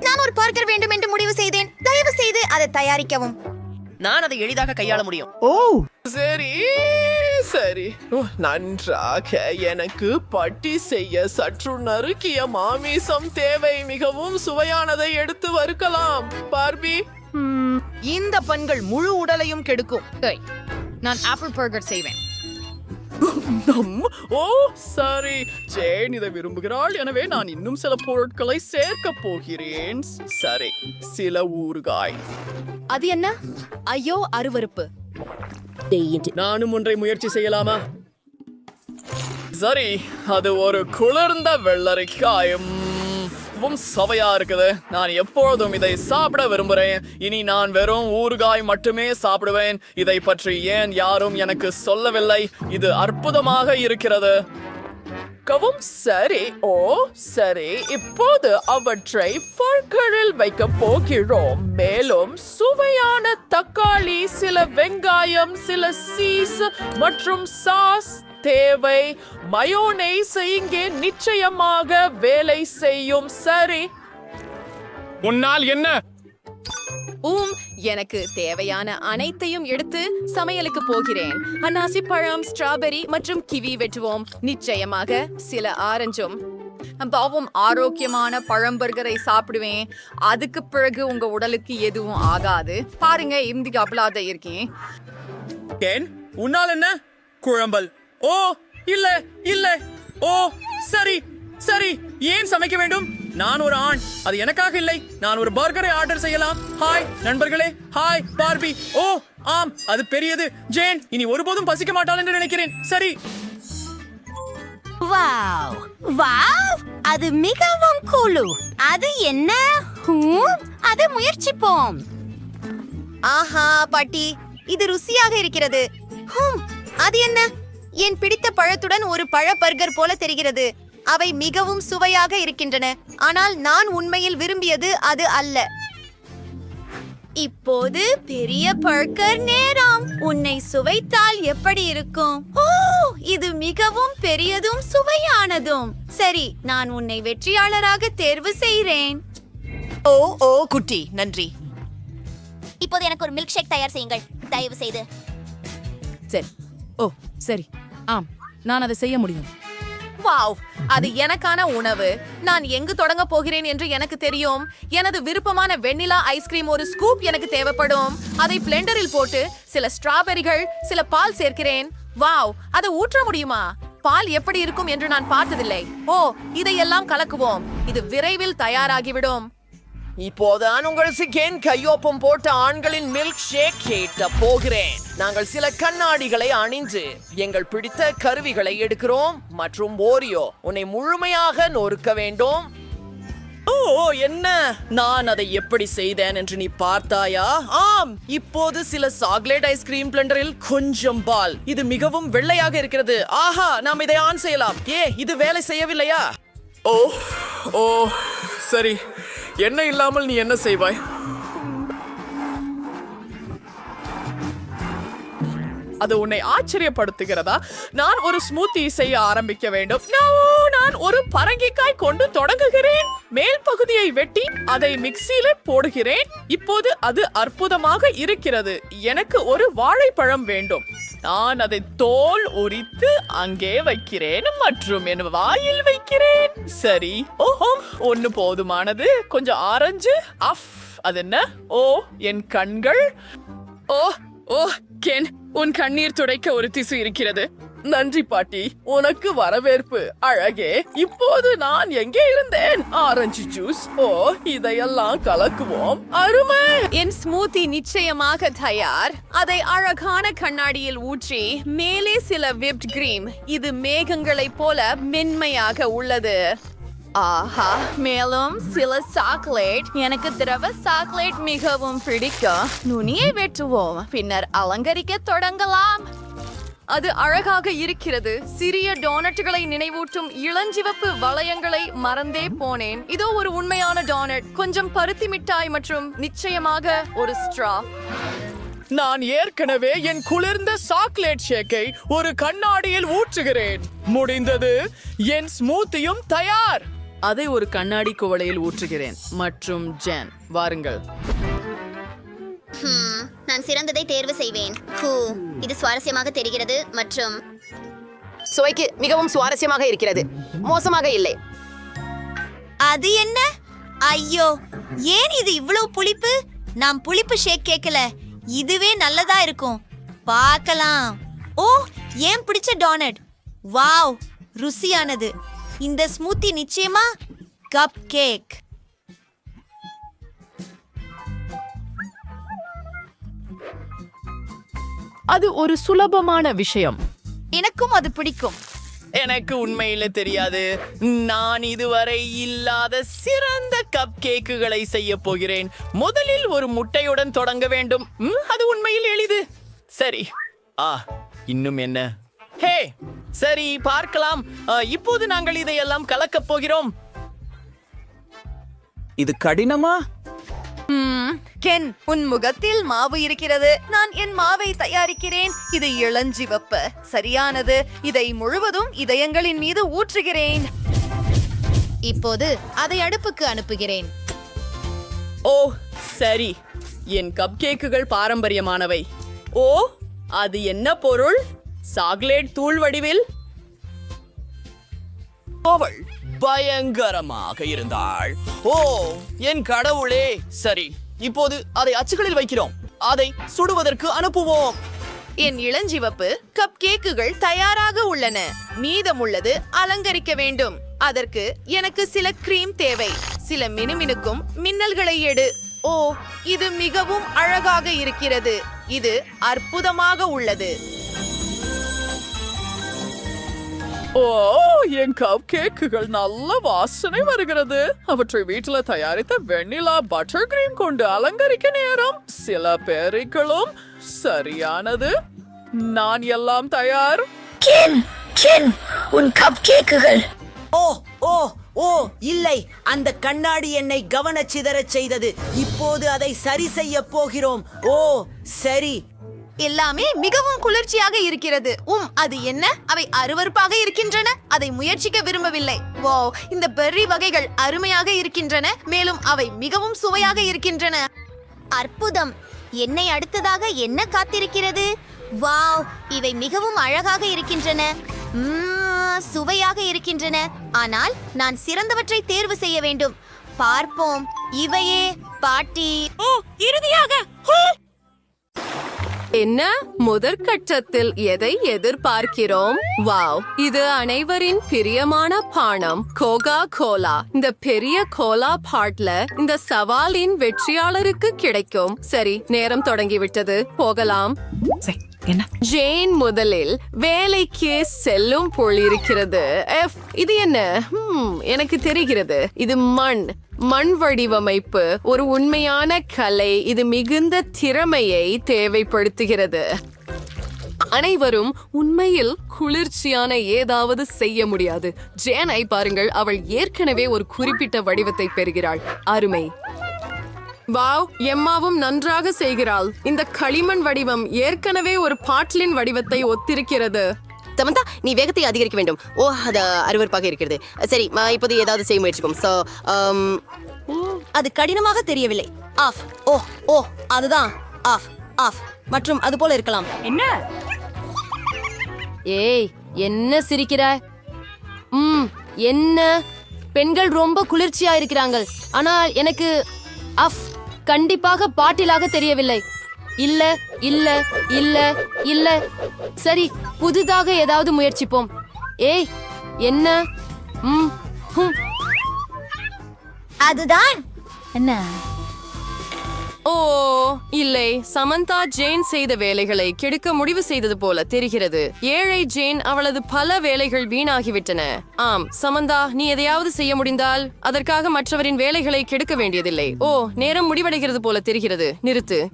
நான் ஒரு பர்கர் வேண்டும் என்று முடிவு செய்தேன். தயவு செய்து அதை தயாரிக்கவும். நான் அதை எளிதாக கையாள முடியும். ஓ சரி சரி. நன்றாக எனக்கு பட்டி செய்ய சற்று நறுக்கிய மாமிசம் தேவை. மிகவும் சுவையானதை எடுத்து வறுக்கலாம். பார்பி. இந்த பண்கள் முழு உடலையும் கெடுக்கும். நான் ஆப்பிள் பர்கர் செய்வேன். நம். ஓ சரி. ஜேன் இதை விரும்புகிறாள். எனவே நான் இன்னும் சில பொருட்களை சேர்க்க போகிறேன். சரி சில ஊறுகாய். அது என்ன? ஐயோ அருவருப்பு. நானும் ஒன்றை முயற்சி செய்யலாமா? சரி அது ஒரு குளிர்ந்த வெள்ளரிக்காயும் வும் சவையா இருக்குது. நான் எப்பொழுதும் இதை சாப்பிட விரும்புகிறேன் இனி நான் வெறும் ஊறுகாய் மட்டுமே சாப்பிடுவேன். இதை பற்றி ஏன் யாரும் எனக்கு சொல்லவில்லை. இது அற்புதமாக இருக்கிறது. கவும் சரி. ஓ சரி. இப்போது அவற்றை பற்களில் வைக்க போகிறோம். மேலும் சுவையான தக்காளி சில வெங்காயம் சில சீஸ் மற்றும் சாஸ் தேவை. மயோனைஸ் இங்கே நிச்சயமாக வேலை செய்யும். சரி. உன்னால் என்ன? ஊம் எனக்கு தேவையான அனைத்தையும் எடுத்து சமையலுக்கு போகிறேன். அன்னாசி பழம் ஸ்ட்ராபெரி மற்றும் கிவி வெட்டுவோம். நிச்சயமாக சில ஆரஞ்சும். பாவம் ஆரோக்கியமான பழம்பர்கரை சாப்பிடுவேன். அதுக்கு பிறகு உங்க உடலுக்கு எதுவும் ஆகாது. பாருங்க இந்திக்கு அபலாத இருக்கேன். ஏன்? உன்னால் என்ன? குழம்பல். ஓ இல்ல இல்ல. ஓ சரி சரி. ஏன் சமைக்க வேண்டும்? நான் ஒரு ஆண். அது எனக்காக இல்லை. நான் ஒரு பர்கரை ஆர்டர் செய்யலாம். ஹாய் நண்பர்களே. Hi Barbie. ஓ ஆம் அது பெரியது. ஜேன் இனி ஒருபோதும் பசிக்க மாட்டாள் என்று நினைக்கிறேன். சரி. வாவ் வாவ் அது மிகவும் குழு. அது என்ன? அதை முயற்சிப்போம். ஆஹா பாட்டி. இது ருசியாக இருக்கிறது. அது என்ன? என் பிடித்த பழத்துடன் ஒரு பழ பர்கர் போல தெரிகிறது. அவை மிகவும் சுவையாக இருக்கின்றன. ஆனால் நான் உண்மையில் விரும்பியது அது அல்ல. இப்போது பெரிய பர்கர் நேரம். உன்னை சுவைத்தால் எப்படி இருக்கும்? ஓ இது மிகவும் பெரியதும் சுவையானதும். சரி நான் உன்னை வெற்றியாளராக தேர்வு செய்கிறேன். ஓ ஓ குட்டி நன்றி. இப்போது எனக்கு ஒரு மில்க் ஷேக் தயார் செய்யுங்கள். தயவு செய்து சரி. ஓ சரி. ஆம் நான் அதை செய்ய முடியும். வாவ் அது எனக்கான உணவு. நான் எங்கு தொடங்க போகிறேன் என்று எனக்கு தெரியும். எனது விருப்பமான வெண்ணிலா ஐஸ்கிரீம் ஒரு ஸ்கூப் எனக்கு தேவைப்படும். அதை பிளெண்டரில் போட்டு சில ஸ்ட்ராபெரிகள் சில பால் சேர்க்கிறேன். வாவ் அதை ஊற்ற முடியுமா? பால் எப்படி இருக்கும் என்று நான் பார்த்ததில்லை. ஓ இதையெல்லாம் கலக்குவோம். இது விரைவில் தயாராகிவிடும். இப்போதான் உங்கள் சிக்கேன் கையொப்பம் போட்ட ஆண்களின் மில்க் ஷேக் கேட்ட போகிறேன். நாங்கள் சில கண்ணாடிகளை அணிந்து எங்கள் பிடித்த கருவிகளை எடுக்கிறோம் மற்றும் ஓரியோ உன்னை முழுமையாக நொறுக்க வேண்டும். ஓ என்ன? நான் அதை எப்படி செய்தேன் என்று நீ பார்த்தாயா? ஆம் இப்போது சில சாக்லேட் ஐஸ்கிரீம் பிளண்டரில் கொஞ்சம் பால். இது மிகவும் வெள்ளையாக இருக்கிறது. ஆஹா நாம் இதை ஆன் செய்யலாம். ஏ இது வேலை செய்யவில்லையா? ஓ ஓ சரி. என்ன இல்லாமல் நீ என்ன செய்வாய்? அது உன்னை ஆச்சரியப்படுத்துகிறதா? நான் ஒரு ஸ்மூத்தி செய்ய ஆரம்பிக்க வேண்டும். நான் நான் ஒரு பரங்கிக்காய் கொண்டு தொடங்குகிறேன். மேல் பகுதியை வெட்டி அதை மிக்சியில போடுகிறேன். இப்போது அது அற்புதமாக இருக்கிறது. எனக்கு ஒரு வாழைப்பழம் வேண்டும். நான் அதை தோல் உரித்து அங்கே வைக்கிறேன் மற்றும் என் வாயில் வைக்கிறேன். சரி. ஓஹோ ஒன்னு போதுமானது. கொஞ்சம் ஆரஞ்சு. அஃப் அது என்ன? ஓ என் கண்கள். ஓ ஓ கென் உன் கண்ணீர் துடைக்க ஒரு திசு இருக்கிறது. நன்றி பாட்டி. உனக்கு வரவேற்பு. அழகே. இப்போது நான் எங்கே இருந்தேன்? Orange juice. ஓ இதையெல்லாம் கலக்குவோம். அருமை! என் ஸ்மூத்தி நிச்சயமாக தயார். அதை அழகான கண்ணாடியில் ஊற்றி மேலே சில விப்ட் கிரீம் இது மேகங்களைப் போல மென்மையாக உள்ளது. ஆஹா மேலும் சில சாக்லேட் எனக்கு திரவ சாக்லேட் மிகவும் பிடிக்கும். நுனியை வெட்டுவோம். பின்னர் அலங்கரிக்க தொடங்கலாம். அது அழகாக இருக்கிறது. சிறிய டோனட்டுகளை நினைவூட்டும் இளஞ்சிவப்பு வளையங்களை மறந்தே போனேன். இதோ ஒரு உண்மையான டோனட் கொஞ்சம் பருத்தி மிட்டாய் மற்றும் நிச்சயமாக ஒரு ஸ்ட்ரா நான் ஏற்கனவே என் குளிர்ந்த சாக்லேட் ஷேக்கை ஒரு கண்ணாடியில் ஊற்றுகிறேன். முடிந்தது என் ஸ்மூத்தியும் தயார். அதை ஒரு கண்ணாடி குவளையில் ஊற்றுகிறேன். மற்றும் ஜேன் வாருங்கள். நான் சிறந்ததை தேர்வு செய்வேன். ஹூ இது சுவாரஸ்யமாக தெரிகிறது மற்றும் சுவைக்கு மிகவும் சுவாரஸ்யமாக இருக்கிறது. மோசமாக இல்லை. அது என்ன? ஐயோ ஏன் இது இவ்வளவு புளிப்பு? நான் புளிப்பு ஷேக் கேட்கல இதுவே நல்லதா இருக்கும். பார்க்கலாம். ஓ ஏன் பிடிச்ச டோனட் வாவ் ருசியானது. இந்த ஸ்மூத்தி நிச்சயமா கப் கேக் அது ஒரு சுலபமான விஷயம். எனக்கும் அது பிடிக்கும். எனக்கு உண்மையில தெரியாது. நான் இதுவரை இல்லாத சிறந்த கப் கேக்குகளை செய்ய போகிறேன். முதலில் ஒரு முட்டையுடன் தொடங்க வேண்டும். ம், அது உண்மையில் எளிது. சரி. ஆ இன்னும் என்ன? ஹே சரி பார்க்கலாம். இப்போது நாங்கள் இதையெல்லாம் கலக்கப் போகிறோம். இது கடினமா? கென் உன் முகத்தில் மாவு இருக்கிறது. நான் என் மாவை தயாரிக்கிறேன். இது இளஞ்சிவப்பு. சரியானது. இதை முழுவதும் இதயங்களின் மீது ஊற்றுகிறேன். இப்போது அதை அடுப்புக்கு அனுப்புகிறேன். ஓ சரி. என் கப் கேக்குகள் பாரம்பரியமானவை. ஓ அது என்ன பொருள்? சாக்லேட் தூள் வடிவில்? அவள் பயங்கரமாக இருந்தாள். ஓ என் கடவுளே. சரி இப்போது அதை அச்சுகளில் வைக்கிறோம். அதை சுடுவதற்கு அனுப்புவோம். என் இளஞ்சிவப்பு கப் கேக்குகள் தயாராக உள்ளன. மீதமுள்ளது அலங்கரிக்க வேண்டும். அதற்கு எனக்கு சில கிரீம் தேவை. சில மினுமினுக்கும் மின்னல்களை எடு. ஓ இது மிகவும் அழகாக இருக்கிறது. இது அற்புதமாக உள்ளது. ஓ என் கப் கேக்குகள் நல்ல வாசனை வருகிறது. அவற்றை வீட்டுல தயாரித்த வெண்ணிலா பட்டர் கிரீம் கொண்டு அலங்கரிக்க நேரம் சில பேரிகளும் சரியானது. நான் எல்லாம் தயார். ஓ ஓ ஓ இல்லை. அந்த கண்ணாடி என்னை கவனச்சிதறச் செய்தது. இப்போது அதை சரி செய்ய போகிறோம். ஓ சரி. எல்லாமே மிகவும் குளிர்ச்சியாக இருக்கிறது. உம் அது என்ன? அவை அருவருப்பாக இருக்கின்றன. அதை முயற்சிக்க விரும்பவில்லை. வோ இந்த பெர்ரி வகைகள் அருமையாக இருக்கின்றன. மேலும் அவை மிகவும் சுவையாக இருக்கின்றன. அற்புதம். என்னை அடுத்ததாக என்ன காத்திருக்கிறது? வாவ் இவை மிகவும் அழகாக இருக்கின்றன. உம், சுவையாக இருக்கின்றன. ஆனால் நான் சிறந்தவற்றை தேர்வு செய்ய வேண்டும். பார்ப்போம். இவையே பாட்டி. ஓ இறுதியாக. என்ன? முதற்கட்டத்தில் எதை எதிர்பார்க்கிறோம்? வாவ். இது அனைவரின் பிரியமான பானம். Coca Cola. இந்த பெரிய கோலா பாட்ல இந்த சவாலின் வெற்றியாளருக்கு கிடைக்கும். சரி நேரம் தொடங்கிவிட்டது. போகலாம். ஜேன் முதலில் வேலைக்கு செல்லும் போல் இருக்கிறது இது என்ன? எனக்கு தெரிகிறது. இது மண். மண் வடிவமைப்பு. ஒரு உண்மையான கலை. இது மிகுந்த திறமையை தேவைப்படுத்துகிறது. அனைவரும் உண்மையில் குளிர்ச்சியான ஏதாவது செய்ய முடியாது. ஜேனை பாருங்கள் அவள் ஏற்கனவே ஒரு குறிப்பிட்ட வடிவத்தை பெறுகிறாள். அருமை. வாவ் எம்மாவும் நன்றாக செய்கிறாள். இந்த களிமண் வடிவம் ஏற்கனவே ஒரு பாட்டிலின் வடிவத்தை ஒத்திருக்கிறது. சமந்தா நீ வேகத்தை அதிகரிக்க வேண்டும். ஓ அது அருவருப்பாக இருக்கிறது. சரி ம, இப்போது ஏதாவது செய்ய முயற்சிப்போம். ஸோ அது கடினமாக தெரியவில்லை. ஆஃப். ஓ ஓ அதுதான். Off off. மற்றும் அது போல இருக்கலாம். ஏய் என்ன சிரிக்கிறாய் ம் என்ன? பெண்கள் ரொம்ப குளிர்ச்சியா இருக்கிறாங்க ஆனால் எனக்கு அஃப் கண்டிப்பாக பாட்டிலாக தெரியவில்லை. இல்ல இல்ல இல்ல இல்ல. சரி புதிதாக ஏதாவது முயற்சிப்போம். ஏய் என்ன? ம் ஹும். அதுதான். என்ன? ஓ இல்லை. சமந்தா ஜேன் செய்த வேலைகளை கெடுக்க முடிவு செய்தது போல தெரிகிறது. ஏழை ஜேன் அவளது பல வேலைகள் வீணாகிவிட்டன. ஆம் சமந்தா நீ எதையாவது செய்ய முடிந்தால் அதற்காக மற்றவரின் வேலைகளை கெடுக்க வேண்டியதில்லை. ஓ நேரம் முடிவடைகிறது போல தெரிகிறது. நிறுத்து.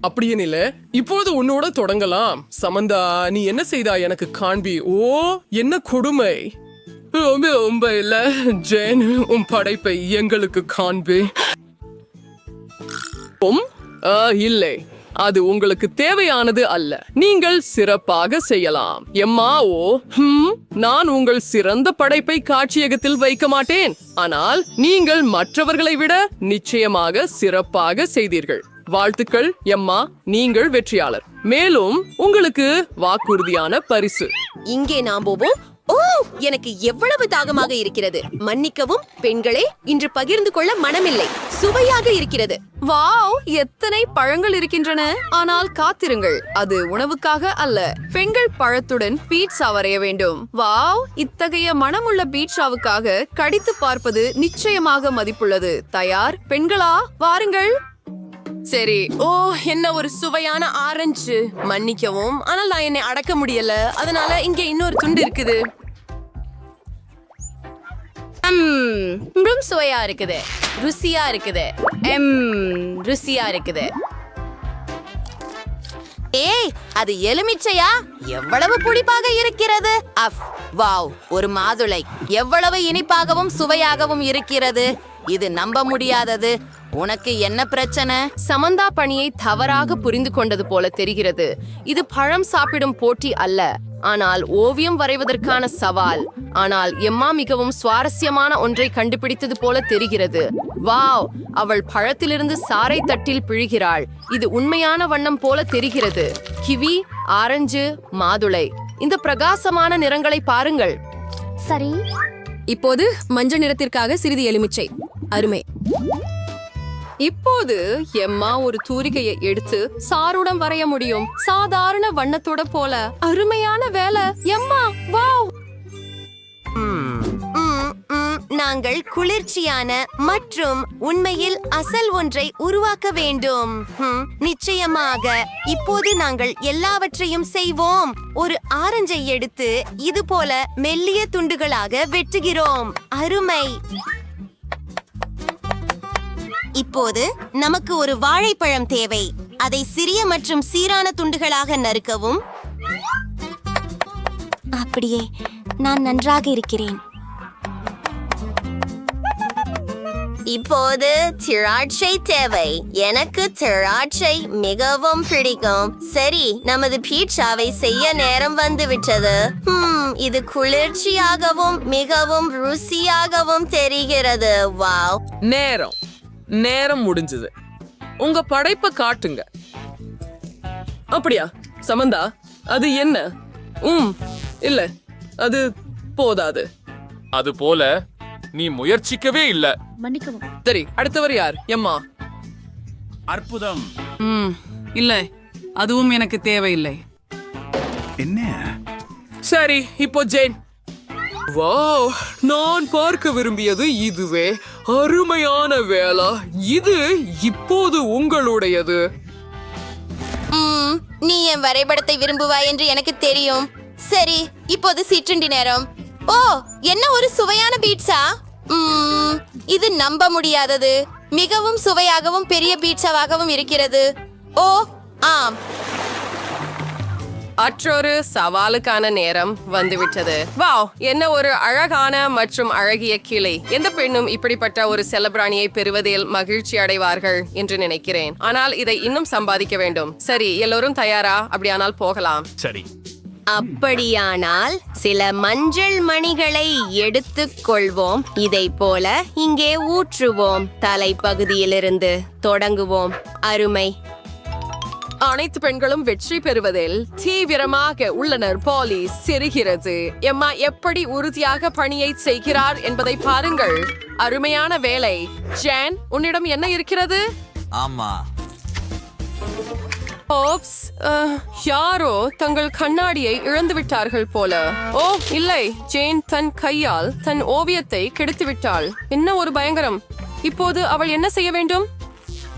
அப்படியே இல்ல இப்போது உன்னோட தொடங்கலாம். சமந்தா நீ என்ன செய்தா எனக்கு காண்பி. ஓ என்ன கொடுமை. ரொம்ப ரொம்ப இல்ல ஜேன் உன் படைப்பை எங்களுக்கு காண்பி. உம், இல்லை. அது உங்களுக்கு தேவையானது அல்ல. நீங்கள் சிறப்பாக செய்யலாம். எம்மா ஓ நான் உங்கள் சிறந்த படைப்பை காட்சியகத்தில் வைக்க மாட்டேன். ஆனால் நீங்கள் மற்றவர்களை விட நிச்சயமாக சிறப்பாக செய்தீர்கள். வாழ்த்துக்கள் எம்மா நீங்கள் வெற்றியாளர். மேலும் உங்களுக்கு வாக்குறுதியான பரிசு. இங்கே நாம் போவோம். ஓ எனக்கு எவ்வளவு தாகமாக இருக்கிறது. மன்னிக்கவும் பெண்களே இன்று பகிர்ந்து கொள்ள மனமில்லை. சுவையாக இருக்கிறது. வாவ் எத்தனை பழங்கள் இருக்கின்றன. ஆனால் காத்திருங்கள் அது உணவுக்காக அல்ல. பெண்கள் பழத்துடன் பீட்சா வரைய வேண்டும். வாவ் இத்தகைய மனமுள்ள பீட்சாவுக்காக கடித்து பார்ப்பது நிச்சயமாக மதிப்புள்ளது. தயார் பெண்களா வாருங்கள். சரி. ஓ என்ன ஒரு சுவையான ஆரஞ்சு மன்னிக்கவும் ஆனால் நான் என்னை அடக்க முடியல. அதனால இங்க இன்னொரு துண்டு இருக்குது. ம், ரொம்ப சுவையா இருக்குது. ருசியா இருக்குது. எம் ருசியா இருக்குது. ஏய் அது எலுமிச்சையா? எவ்வளவு புளிப்பாக இருக்கிறது? அஃப் வாவ் ஒரு மாதுளை. எவ்வளவு இனிப்பாகவும் சுவையாகவும் இருக்கிறது. இது நம்ப முடியாதது. உனக்கு என்ன பிரச்சனை? சமந்தா பணியை தவறாக புரிந்து கொண்டது போல தெரிகிறது. இது பழம் சாப்பிடும் போட்டி அல்ல. ஆனால் ஓவியம் வரைவதற்கான சவால். ஆனால் எம்மா மிகவும் சுவாரஸ்யமான ஒன்றை கண்டுபிடித்தது போல தெரிகிறது. வாவ்! அவள் பழத்திலிருந்து சாறை தட்டில் பிழிகிறாள். இது உண்மையான வண்ணம் போல தெரிகிறது. கிவி ஆரஞ்சு மாதுளை. இந்த பிரகாசமான நிறங்களை பாருங்கள். சரி. இப்போது மஞ்சள் நிறத்திற்காக சிறிது எலுமிச்சை. அருமை. இப்போது எம்மா ஒரு தூரிகையை எடுத்து சாருடன் வரைய முடியும். சாதாரண வண்ணத்தோட போல. அருமையான வேலை. எம்மா வாவ். ம், ம், நாங்கள் குளிர்ச்சியான மற்றும் உண்மையில் அசல் ஒன்றை உருவாக்க வேண்டும். ம், நிச்சயமாக இப்போது நாங்கள் எல்லாவற்றையும் செய்வோம். ஒரு ஆரஞ்சை எடுத்து இது போல மெல்லிய துண்டுகளாக வெட்டுகிறோம். அருமை. இப்போது நமக்கு ஒரு வாழைப்பழம் தேவை. அதை சிறிய மற்றும் சீரான துண்டுகளாக நறுக்கவும். அப்படியே நான் நன்றாக இருக்கிறேன். இப்போது திராட்சை தேவை. எனக்கு திராட்சை மிகவும் பிடிக்கும். சரி நமது பீட்சாவை செய்ய நேரம் வந்துவிட்டது. இது குளிர்ச்சியாகவும் மிகவும் ருசியாகவும் தெரிகிறது. வாவ். நேரம். நேரம் முடிஞ்சது. உங்க படைப்பை காட்டுங்க. அப்படியா? சமந்தா அது என்ன? உம் இல்ல அது போதாது. அது போல நீ முயற்சிக்கவே இல்ல. சரி அடுத்தவர் யார்? எம்மா. அற்புதம். ம் இல்லை அதுவும் எனக்கு தேவையில்லை. சரி இப்போ ஜெயின். வாவ் நான் பார்க்க விரும்பியது இதுவே. அருமையான வேலை இது இப்போது உங்களுடையது. நீ என் வரைபடத்தை விரும்புவாய் என்று எனக்கு தெரியும். சரி இப்போது சிற்றுண்டி நேரம். ஓ என்ன ஒரு சுவையான பீட்சா? ம், இது நம்ப முடியாதது. மிகவும் சுவையாகவும் பெரிய பீட்சாவாகவும் இருக்கிறது. ஓ ஆம். மற்றொரு சவாலுக்கான நேரம் வந்துவிட்டது. வாவ் என்ன ஒரு அழகான மற்றும் அழகிய கிளை. எந்த பெண்ணும் இப்படிப்பட்ட ஒரு செல்லப்பிராணியை பெறுவதில் மகிழ்ச்சி அடைவார்கள் என்று நினைக்கிறேன். ஆனால் இதை இன்னும் சம்பாதிக்க வேண்டும். சரி எல்லோரும் தயாரா? அப்படியானால் போகலாம். சரி. அப்படியானால் சில மஞ்சள் மணிகளை எடுத்துக் கொள்வோம். இதை போல இங்கே ஊற்றுவோம். தலைப்பகுதியிலிருந்து தொடங்குவோம். அருமை. அனைத்து பெண்களும் வெற்றி பெறுவதில் தீவிரமாக உள்ளனர் போலீஸ் சிரிக்கிறது எம்மா எப்படி உறுதியாக பணியை செய்கிறார் என்பதை பாருங்கள். அருமையான வேலை. ஜேன் உன்னிடம் என்ன இருக்கிறது? ஆமா. அஹ், யாரோ தங்கள் கண்ணாடியை இழந்து விட்டார்கள் போல. ஓ இல்லை. ஜேன் தன் கையால் தன் ஓவியத்தை கெடுத்து விட்டாள் என்ன ஒரு பயங்கரம். இப்போது அவள் என்ன செய்ய வேண்டும்?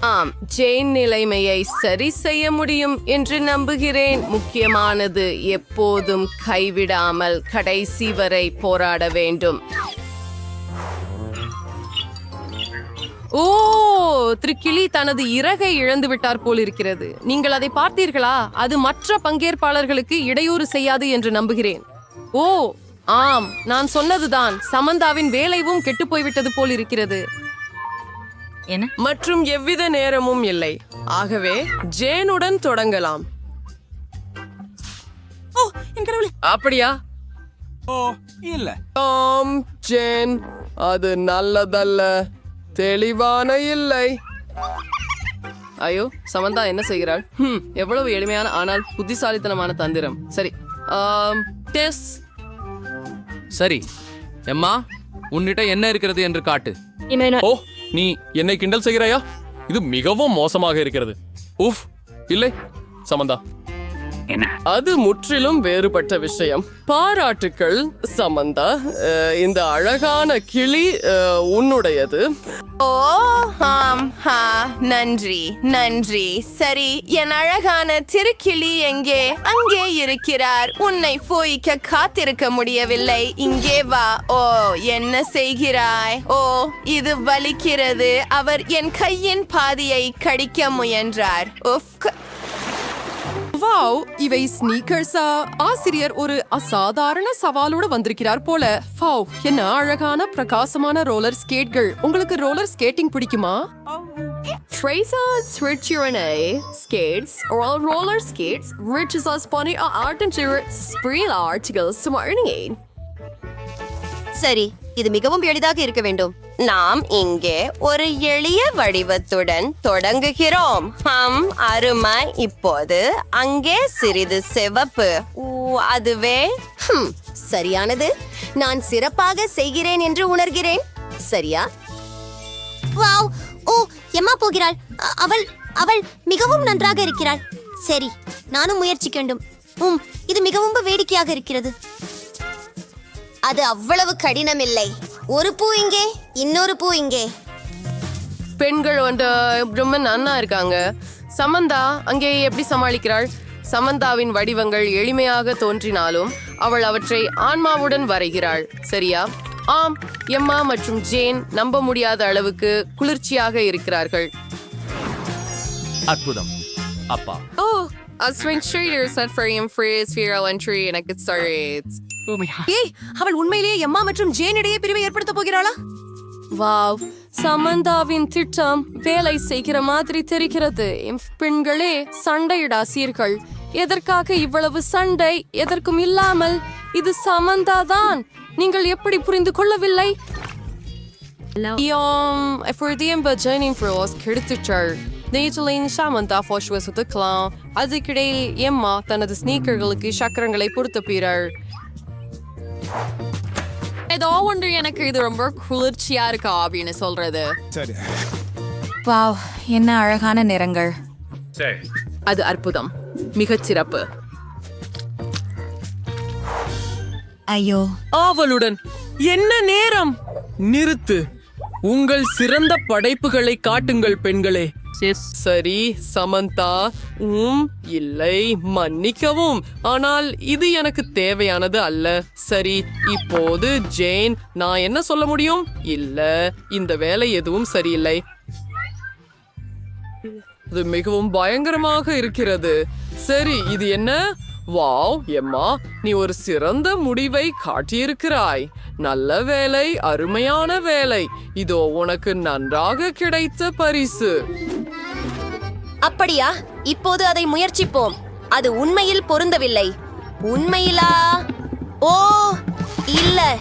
ஆம் ஜெயின் நிலைமையை சரி செய்ய முடியும் என்று நம்புகிறேன். முக்கியமானது எப்போதும் கைவிடாமல் கடைசி வரை போராட வேண்டும். ஓ திருக்கிளி தனது இறகை இழந்து விட்டார் போல் இருக்கிறது நீங்கள் அதை பார்த்தீர்களா? அது மற்ற பங்கேற்பாளர்களுக்கு இடையூறு செய்யாது என்று நம்புகிறேன். ஓ ஆம் நான் சொன்னதுதான். சமந்தாவின் வேலைவும் கெட்டுப்போய்விட்டது போல் இருக்கிறது மற்றும் எவ்வித நேரமும் இல்லை. ஆகவே ஜேனுடன் தொடங்கலாம். அப்படியா? ஓ இல்ல. ஆம் ஜேன். அது நல்லதல்ல. தெளிவான இல்லை. ஐயோ சமந்தா என்ன செய்கிறாள்? ஹம், எவ்வளவு எளிமையான ஆனால் புத்திசாலித்தனமான தந்திரம். சரி டெஸ். சரி எம்மா உன்னிட்ட என்ன இருக்கிறது என்று காட்டு. ஓ நீ என்னை கிண்டல் செய்கிறாயா? இது மிகவும் மோசமாக இருக்கிறது. உஃப் இல்லை சமந்தா. அது முற்றிலும் வேறுபட்ட விஷயம். பாராட்டுக்கள் சமந்தா இந்த அழகான கிளி அஹ், உன்னுடையது. ஓ ஆம் ஹா நன்றி நன்றி. சரி என் அழகான திருக்கிளி எங்கே? அங்கே இருக்கிறார். உன்னை போய்க்க காத்திருக்க முடியவில்லை. இங்கே வா. ஓ என்ன செய்கிறாய்? ஓ இது வலிக்கிறது. அவர் என் கையின் பாதியை கடிக்க முயன்றார். உஃப் வாவ் இவை ஸ்னீக்கர்ஸா ஆசிரியர் ஒரு அசாதாரண சவாலோட வந்திருக்கிறார் போல. வாவ் என்ன அழகான பிரகாசமான ரோலர் ஸ்கேட்கள் உங்களுக்கு ரோலர் ஸ்கேட்டிங் பிடிக்குமா? Tracer Switcherene eh? skates or roller skates reaches us funny art and spree articles morning. Eh? சரி இது மிகவும் எளிதாக இருக்க வேண்டும். நாம் இங்கே ஒரு எளிய வடிவத்துடன் தொடங்குகிறோம். ஹம் அருமை. இப்போது அங்கே சிறிது சிவப்பு. அதுவே. ஹம், சரியானது. நான் சிறப்பாக செய்கிறேன் என்று உணர்கிறேன். சரியா? வாவ். ஓ எம்மா போகிறாள்? அ- அவள் அவள் மிகவும் நன்றாக இருக்கிறாள். சரி நானும் முயற்சிக்க வேண்டும் உம் இது மிகவும் வேடிக்கையாக இருக்கிறது. அது அவ்வளவு கடினம் இல்லை ஒரு பூ இங்கே இன்னொரு பூ இங்கே. பெண்கள் வந்து ரொம்ப நன்னா இருக்காங்க. சமந்தா அங்கே எப்படி சமாளிக்கிறாள்? சமந்தாவின் வடிவங்கள் எளிமையாக தோன்றினாலும் அவள் அவற்றை ஆன்மாவுடன் வரைகிறாள். சரியா? ஆம் எம்மா மற்றும் ஜேன் நம்ப முடியாத அளவுக்கு குளிர்ச்சியாக இருக்கிறார்கள். அற்புதம். அப்பா. Oh, a swing trader sent for him for his viral entry and ஏய் அவள் உண்மையிலேயே எம்மா மற்றும் ஜேன் இடையே பிரிவை ஏற்படுத்த போகிறாளா? வாவ் சமந்தாவின் திட்டம் வேலை செய்கிற மாதிரி தெரிகிறது. பெண்களே சண்டையிடாசீர்கள் எதற்காக இவ்வளவு சண்டை? எதற்கும் இல்லாமல் இது சமந்தா தான். நீங்கள் எப்படி புரிந்து கொள்ளவில்லை? கிடைத்துச்சாள் நேற்றலின் சாமந்தா ஒத்துக்கலாம் அதுக்கிடையில் எம்மா தனது ஸ்னீக்கர்களுக்கு சக்கரங்களை பொருத்தப்பீராள் ஏதோ ஒன்று எனக்கு இது ரொம்ப குளிர்ச்சியா இருக்கா அப்படின்னு சொல்றது. சரி. வாவ் என்ன அழகான நிறங்கள். அது அற்புதம். மிகச் சிறப்பு. ஐயோ. ஆவலுடன் என்ன நேரம்? நிறுத்து. உங்கள் சிறந்த படைப்புகளை காட்டுங்கள் பெண்களே. சரி சமந்தா உம் இல்லை மன்னிக்கவும். ஆனால் இது எனக்கு தேவையானது அல்ல. சரி இப்போது ஜேன் நான் என்ன சொல்ல முடியும்? இல்ல இந்த வேலை எதுவும் சரியில்லை. இது மிகவும் பயங்கரமாக இருக்கிறது. சரி இது என்ன? வாவ் எம்மா நீ ஒரு சிறந்த முடிவை காட்டியிருக்கிறாய். நல்ல வேலை அருமையான வேலை. இதோ உனக்கு நன்றாக கிடைத்த பரிசு. அப்படியா? இப்போது அதை முயற்சிப்போம். அது உண்மையில் பொருந்தவில்லை. உண்மையிலா? ஓ இல்ல.